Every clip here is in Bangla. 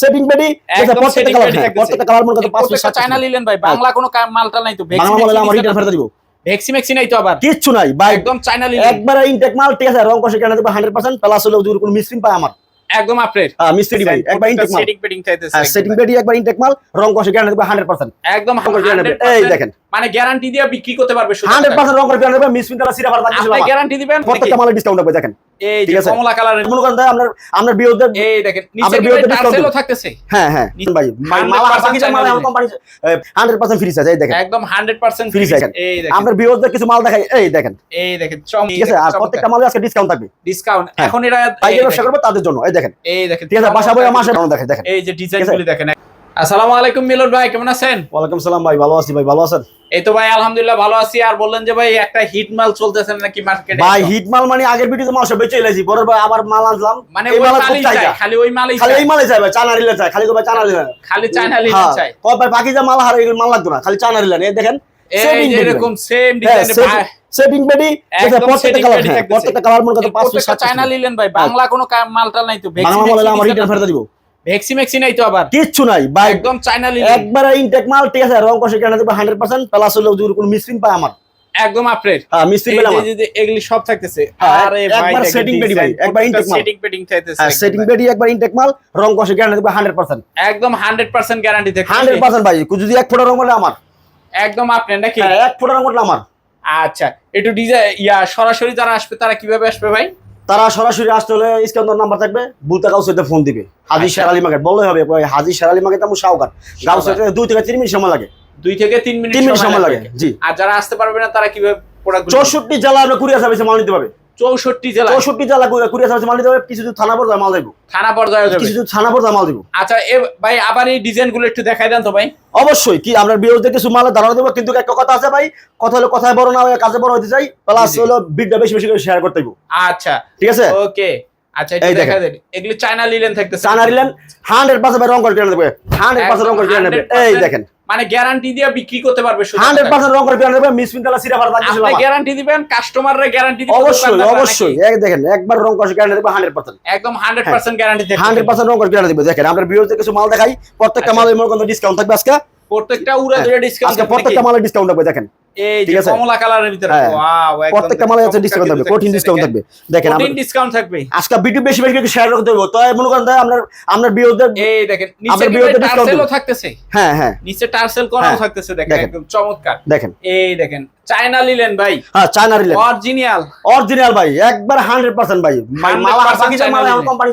সেটিং বেডি একদম প্রত্যেকটা কালার প্রত্যেকটা কালার মনে করতে পাঁচ প্রত্যেকটা চায়না নিলেন ভাই বাংলা কোনো মালটা নাই তো বাংলা মাল আমার রিটার্ন ফেরত দিব। নাই তো আবার কিচ্ছু নাই ভাই। একদম চায়না নিলেন একবারে ইনটেক মাল ঠিক আছে রং কষে কেন দেবে 100% প্লাস হলো যদি কোনো মিসপ্রিন্ট পায় আমার। একদম আপডেট হ্যাঁ মিস্ত্রি ভাই একবার ইনটেক মাল। সেটিং পেটিং চাইতেছে হ্যাঁ সেটিং বেডি একবার ইনটেক মাল রং কষে কেন দেবে 100% একদম রং কষে কেন দেবে 100% এই দেখেন মানে গ্যারান্টি দিয়ে বিক্রি করতে পারবে শুধু 100% রং কষে কেন দেবে মিসপ্রিন্ট তারা সিরা পারবে আপনি গ্যারান্টি দিবেন প্রত্যেকটা ডিসকাউন্ট হবে দেখেন। এই যে কমলা কালারের মনে করেন তাই আপনার আপনার বিরুদ্ধে এই দেখেন নিচে বিরুদ্ধে discount থাকতেছে। হ্যাঁ হ্যাঁ ভাই ভাই 100% মাল বাকি মাল আমার কোম্পানি 100% ফ্রি আছে এই দেখেন। একদম 100% ফ্রি second। এই দেখেন। আপনার বিরুদ্ধে কিছু মাল দেখাই এই দেখেন। এই দেখেন ঠিক আছে আর প্রত্যেকটা মালে আজকে ডিসকাউন্ট থাকবে। ডিসকাউন্ট। এখন ব্যবসা দেখেন, করবে তাদের জন্য এই দেখেন। এই দেখেন ঠিক আছে বাসা বই মাসে দেখেন দেখেন। এই যে ডিজাইনগুলি দেখেন। আসসালামু আলাইকুম মিলন ভাই কেমন আছেন? ওয়ালাইকুম সালাম ভাই ভালো আছি ভাই ভালো আছেন? এই তো ভাই আলহামদুলিল্লাহ ভালো আছি। আর বললেন যে ভাই একটা হিট মাল চলতেছে নাকি মার্কেটে ভাই হিট মাল মানে আগের ভিডিওতে মাল সব বেঁচে এলাইছি ভাই আবার মাল আনলাম। মানে ওই মালের খুব চাই খালি ওই মালই খালি চাই এই মালে চাই ভাই চানা রিলে চাই খালি ভাই চানা রিলে খালি লিলেন চাই কয় ভাই বাকি যা মাল হারে এগুলো মাল লাগতো না খালি চানা রিলে এই দেখেন যে এরকম সেম হ্যাঁ, ডিজাইনের সেটিং বেডি প্রত্যেকটা কালার প্রত্যেকটা কালার মনে চায়না লিলেন ভাই বাংলা কোনো কা- মালটা নাই তো বাংলা মাল আমার রিটার্ন ফেরত দিব। নাই তো আবার। কিচ্ছু নাই ভাই। একদম একবারে ইনটেক মাল ঠিক আছে? রং কষে কেন দেবে 100% প্লাস হলো যদি কোনো মিসপ্রিন্ট পায় আমার। একদম আপডেট হ্যাঁ মিস্ত্রি পেলাম এগুলি সব থাকতেছে। হ্যাঁ, আরে একবার ভাই setting ভাই, একবার intake মাল। সেটিং হ্যাঁ সেটিং বেডি একবার ইনটেক মাল রং কষে কেন দেবে 100% একদম 100% গ্যারান্টি থাকে 100% ভাই। যদি এক ফোঁটা রং হলে আমার। একদম আপনার নাকি? হ্যাঁ এক ফোঁটা রং হলে আমার। আচ্ছা একটু ডিজাইন ইয়া সরাসরি যারা আসবে তারা কীভাবে আসবে ভাই? তারা সরাসরি আসতে হলে ইস্কান্দর নাম্বার থাকবে বুলতা গাউসাইতে ফোন দিবে। হাজি শের শেরালি মার্কেট বললে হবে ওই হাজি শেরালি মার্কেট আমার শাওকার গাউসাইতে দুই থেকে তিন মিনিট সময় লাগে। দুই থেকে তিন মিনিট তিন মিনিট সময় লাগে। জি। আর যারা আসতে পারবে না তারা কীভাবে চৌষট্টি জেলা আমরা কুরিয়ার সার্ভিসে মাল নিতে পারবে। চৌষট্টি জেলা চৌষট্টি জেলা কুরিয়ার সার্ভিসে মাল নিতে পারবে কিছু থানা পর্যায়ে মাল দেবো। থানা পর্যায়ে কিছু থানা পর্যায়ে মাল দেবো। আচ্ছা এ ভাই আবার এই ডিজাইনগুলো একটু দেখাই দেন তো ভাই। অবশ্যই কি আমরা বিরোধী কিছু মালের ধারণা দেবো কিন্তু একটা কথা আছে ভাই কথা হলো কথায় বড় না হয়ে কাজে বড় হতে চাই প্লাস। হলো বেশি বেশি করে শেয়ার করতে। আচ্ছা। ঠিক আছে? ওকে আচ্ছা একটু এই দেখা দেখেন। দেন। এগুলি China linen linen hundred percent রং করে কিনে দেবে হান্ড্রেড পার্সেন্ট রং করে কিনে নেবে। এই দেখেন। মানে গ্যারান্টি দিয়ে বিক্রি করতে পারবে শুধু হান্ড্রেড পার্সেন্ট রং করে কিনে দেবে মিস মিন্টালা সিরা ভাড়া আপনি গ্যারান্টি দিবেন কাস্টমাররা গ্যারান্টি দিবে অবশ্যই অবশ্যই। এক দেখেন একবার রং করে গ্যারান্টি দেবে হান্ড্রেড পার্সেন্ট। একদম 100% গ্যারান্টি হান্ড্রেড পার্সেন্ট রং করে গ্যারান্টি দেবে। দেখেন আমরা বিরোধী কিছু মাল দেখাই প্রত্যেকটা আচ্ছা। মালের মধ্যে ডিসকাউন্ট থাকবে আজকে। প্রত্যেকটা উড়া হ্যাঁ, ধরে ডিসকাউন্ট আজকে প্রত্যেকটা মালের ডিসকাউন্ট দেখেন। এই যে কমলা কালারের ভিতরে। হ্যাঁ, ওয়াও প্রত্যেকটা মালের হচ্ছে ডিসকাউন্ট থাকবে কঠিন ডিসকাউন্ট থাকবে। দেখেন কঠিন ডিসকাউন্ট থাকবে। আজকে ভিডিও বেশি বেশি করে শেয়ার করতে হবে তো মনে করেন তাই আমরা আমরা বিরোধী এই দেখেন নিচে দেব। থাকতেছে। হ্যাঁ হ্যাঁ। নিচে টার্সেল করাও হ্যাঁ, থাকতেছে দেখেন। একদম চমৎকার। দেখেন। এই দেখেন চায়না লিলেন ভাই। হ্যাঁ চায়না রিলেন অরিজিনাল অরিজিনাল ভাই একবার হান্ড্রেড পার্সেন্ট ভাই। ভাই 100% মালা চায়না মালা কোম্পানি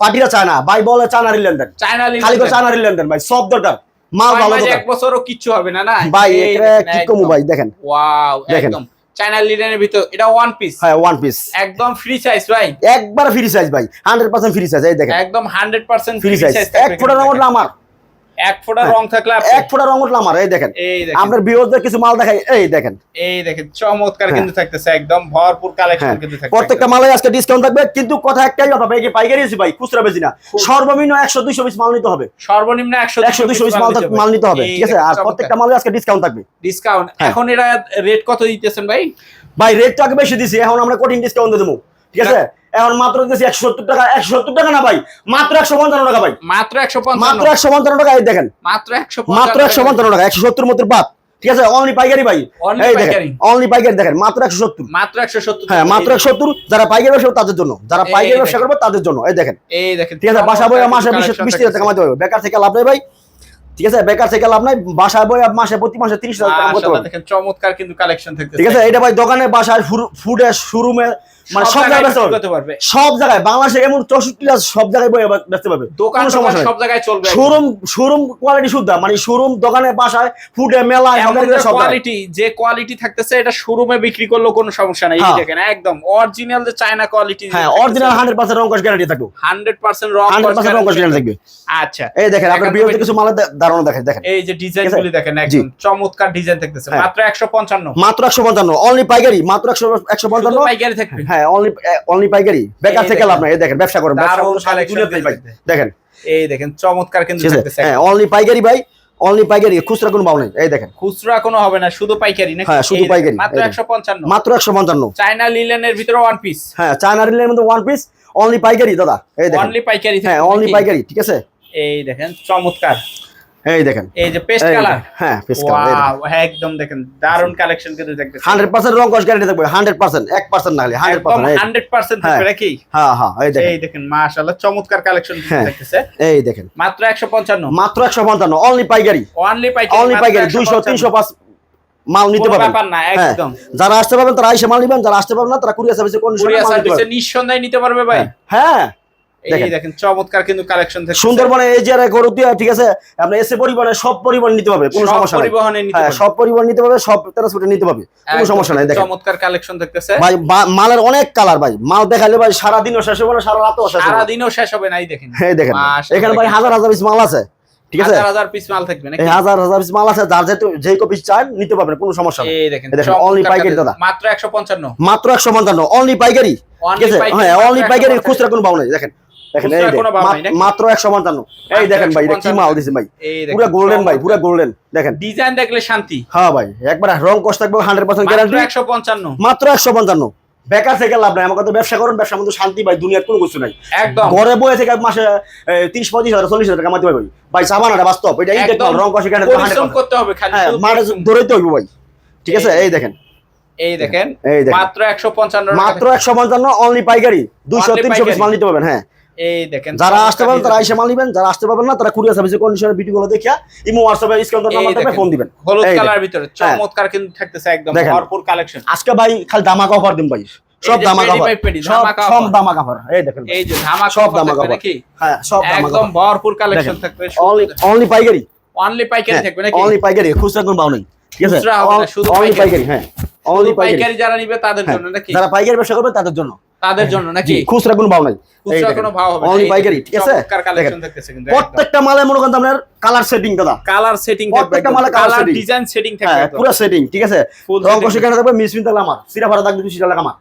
পার্টিরা চায় না। ভাই বলে চায়না রিলেন দেন। চায়না লিলেন খালি চায়না রিলেন দেন ভাই সব দরকার। মাল ভালো এক বছরও কিচ্ছু হবে না না? ভাই এটা কি কম ভাই দেখেন। ওয়াও। একদম। চায়না লিলেনের ভিতর এটা ওয়ান পিস হ্যাঁ ওয়ান পিস একদম ফ্রি সাইজ ভাই। একবার ফ্রি সাইজ ভাই। হান্ড্রেড পার্সেন্ট ফ্রি সাইজ এই দেখেন। একদম 100% ফ্রি সাইজ এক ফোটার আমার এক ফোঁটা হ্যাঁ। রং থাকলে এক ফোঁটা রং উঠলে আমার এই দেখেন। এই দেখেন। আপনার কিছু মাল দেখাই এই দেখেন। এই দেখেন চমৎকার হ্যাঁ। কিন্তু থাকতেছে একদম ভরপুর কালেকশন হ্যাঁ। কিন্তু থাকতেছে। প্রত্যেকটা মালে আজকে ডিসকাউন্ট থাকবে কিন্তু কথা একটাই কথা ভাই পাইকারি আছে ভাই খুচরা বেশি না। সর্বনিম্ন একশো দুইশো পিস মাল নিতে হবে। সর্বনিম্ন 100 একশো দুইশো পিস মাল মাল নিতে হবে। ঠিক আছে? আর প্রত্যেকটা মালে আজকে ডিসকাউন্ট থাকবে। ডিসকাউন্ট হ্যাঁ। এখন এটা রেট কত দিতেছেন ভাই? ভাই রেট তো আগে বেশি দিছি এখন আমরা কঠিন ডিসকাউন্ট দেবো ঠিক আছে? এখন মাত্র দিচ্ছি একশো সত্তর টাকা একশো সত্তর টাকা না ভাই? মাত্র একশো পঞ্চান্ন টাকা ভাই। মাত্র 155 মাত্র একশো পঞ্চান্ন টাকা এই দেখেন। মাত্র 155 মাত্র একশো পঞ্চান্ন টাকা একশো সত্তর মতো বাদ। ঠিক আছে অনলি পাইকারি ভাই। এই দেখেন অনলি পাইকারি দেখেন মাত্র একশো সত্তর। মাত্র 170 হ্যাঁ মাত্র একশো সত্তর যারা পাইকারি ব্যবসা তাদের জন্য। যারা পাইকারি ব্যবসা করবে তাদের জন্য। এই দেখেন। এই দেখেন। ঠিক আছে বাসা বই মাসে বিশ বিশ হাজার টাকা কামাতে হবে। বেকার থেকে লাভ নেই ভাই। ঠিক আছে বেকার থেকে লাভ নাই। বাসা বই মাসে প্রতি মাসে তিরিশ হাজার টাকা করতে হবে। দেখেন চমৎকার কিন্তু কালেকশন থাকতেছে। ঠিক আছে এটা ভাই দোকানে বাসায় ফুডে শোরুমে মানে সব জায়গায় করতে পারবে সব জায়গায় বাংলাদেশে এমন চৌষট্টি সব জায়গায় বই বেচতে পারবে দোকান সমস্যা সব জায়গায় চলবে শোরুম শোরুম কোয়ালিটি শুদ্ধ। মানে শোরুম দোকানে বাসায় সব জায়গায়। কোয়ালিটি যে কোয়ালিটি থাকতেছে এটা শোরুমে বিক্রি করলেও কোনো সমস্যা নাই। হ্যাঁ। দেখেন একদম অরিজিনাল যে চায়না কোয়ালিটি হ্যাঁ অরিজিনাল হান্ড্রেড পার্সেন্ট রং কস গ্যারান্টি থাকবে। 100% রং কস গ্যারান্টি থাকবে। আচ্ছা। এই দেখেন আপনার বিরোধী কিছু মালের দা- ধারণা দেখেন দেখেন। এই যে ডিজাইনগুলি দেখেন একদম চমৎকার ডিজাইন থাকতেছে। হ্যাঁ। মাত্র 155 মাত্র একশো পঞ্চান্ন। অনলি পাইকারি মাত্র একশো একশো পঞ্চান্ন। শুধু পাইকারি থাকবে। হ্যাঁ অনলি অনলি পাইকারি? বেকার থেকে লাভ নাই দেখেন। ব্যবসা করেন। দেখেন। এই দেখেন চমৎকার কিন্তু হ্যাঁ অনলি পাইকারি ভাই অনলি পাইকারি খুচরা কোনো পাও নেই। এই দেখেন। খুচরা কোনো হবে না শুধু পাইকারি নাকি? হ্যাঁ, শুধু পাইকারি, মাত্র 155 মাত্র একশো পঞ্চান্ন। চায়না লিলেনের ভিতরে ওয়ান পিস হ্যাঁ চায়না রিলের মধ্যে ওয়ান পিস অনলি পাইকারি দাদা। এই দেখেন। অনলি পাইকারি হ্যাঁ অনলি পাইকারি ঠিক আছে? এই দেখেন চমৎকার। এই দেখেন। এই যে পেস্ট কালার? হ্যাঁ পেস্ট কালার ওয়াও একদম দেখেন দারুণ কালেকশন কিন্তু হান্ড্রেড পার্সেন্ট রং কস গ্যারান্টি থাকবে হান্ড্রেড পার্সেন্ট এক পার্সেন্ট না হলে 100% থাকবে হ্যাঁ। নাকি? হ্যাঁ হ্যাঁ এই দেখেন। এই দেখেন মাশাআল্লাহ চমৎকার কালেকশন। দেখতেছে। এই দেখেন। মাত্র 155 মাত্র একশো পঞ্চান্ন অনলি পাইকারি। অনলি পাইকারি অনলি পাইকারি দুইশো 155 তিনশো পাঁচ মাল নিতে পারবেন। ব্যাপার না। একদম। যারা আসতে পারবেন তারা এসে মাল নিবেন যারা আসতে পারবেন না তারা কুরিয়ার সার্ভিসে কোন নিঃসন্দেহে নিতে পারবে ভাই। হ্যাঁ। দেখেন। দেখেন চমৎকার কিন্তু কালেকশন থেকে সুন্দরবনে এই যে গরু দিয়ে ঠিক আছে? আপনি এসে পরিবহনে সব পরিবহন নিতে পারবে কোনো সমস্যা নাই। পরিবহনে নিতে হ্যাঁ পারবে। সব পরিবহন নিতে পারবে সব ট্রান্সপোর্টে নিতে পারবে কোনো সমস্যা নাই দেখেন। চমৎকার কালেকশন দেখতেছে। ভাই মালের অনেক কালার ভাই। মাল দেখালে ভাই সারা দিনও শেষ হবে না সারা রাতও শেষ হবে সারা দিনও শেষ হবে না এই দেখেন। হ্যাঁ দেখেন এখানে ভাই হাজার হাজার পিস মাল আছে ঠিক আছে? হাজার হাজার পিস মাল থাকবে নাকি? হাজার হাজার পিস মাল আছে যার যেহেতু যেই কপি চান নিতে পারবেন কোনো সমস্যা নেই। এই দেখেন এই দেখেন, চমৎকার only পাইকারি দাদা। মাত্র 155 মাত্র একশো পঞ্চান্ন অনলি পাইকারি ঠিক আছে? হ্যাঁ অনলি পাইকারি খুচরা কোনো পাও নাই দেখেন। দেখেন এই মাত-? মাত্র একশো পঞ্চান্ন। এই মাত্র দেখেন ভাই এটা কি মাল দিছে ভাই? পুরা গোল্ডেন ভাই পুরা। গোল্ডেন দেখেন। ডিজাইন দেখলে শান্তি। হ্যাঁ ভাই একবার রং কষ্ট থাকবে হান্ড্রেড পার্সেন্ট মাত্র গ্যারান্টি 155 মাত্র একশো পঞ্চান্ন। বেকার থেকে লাভ নাই আমার কথা ব্যবসা করুন ব্যবসার মধ্যে শান্তি ভাই দুনিয়ার কোনো কিছু নাই। একদম। ঘরে বয়ে থেকে মাসে তিরিশ পঁচিশ হাজার চল্লিশ হাজার টাকা কামাতে পারবে ভাই। সাবান এটা বাস্তব এটা এই রং কষে পরিশ্রম করতে হবে খালি। হ্যাঁ তো হইব ভাই। ঠিক আছে? এই দেখেন। এই দেখেন মাত্র 155 মাত্র একশো পঞ্চান্ন অনলি পাইকারি। দুশো Only তিনশো পিস মাল নিতে পারবেন হ্যাঁ। এই দেখেন যারা আসতে পারবেন তারা এসে মাল নিবেন যারা আসতে পারবেন না তারা কুরিয়ার সার্ভিসে কন্ডিশনের ভিডিও গুলো দেখিয়া ইমো হোয়াটসঅ্যাপে নাম্বার থেকে ফোন দিবেন। হলুদ কালার ভিতরে হ্যাঁ। চমৎকার কিন্তু থাকতেছে একদম ভরপুর কালেকশন আজকে ভাই খালি দামাকা অফার দিন ভাই সব দামাকা অফার সব ধামাকা সব দামাকা অফার এই দেখেন এই যে ধামাকা সব থাকবে হ্যাঁ সব দামাকা একদম ভরপুর কালেকশন থাকবে অনলি অনলি পাইকারি। অনলি পাইকারি থাকবে নাকি? অনলি পাইকারি খুচরা কোনো নাই। ঠিক আছে? শুধু পাইকারি। হ্যাঁ। অনলি পাইকারি। পাইকারি যারা নিবে তাদের হ্যাঁ, জন্য নাকি? যারা পাইকারি ব্যবসা করবে তাদের জন্য। তাদের জন্য নাকি? জি, খুচরা কোনো ভাও নাই। খুচরা কোনো ভাও হবে অনলি পাইকারি ঠিক আছে? কালেকশন দেখতেছে কিন্তু প্রত্যেকটা মালে মনে করেন আপনার কালার সেটিং দাদা। কালার সেটিং প্রত্যেকটা মালে কালার ডিজাইন সেটিং থাকবে হ্যাঁ পুরো সেটিং ঠিক আছে? রং। কষে কেন থাকবে? মিস মিন তাহলে আমার। সিরা ভাড়া থাকবে দুশো টাকা আমার.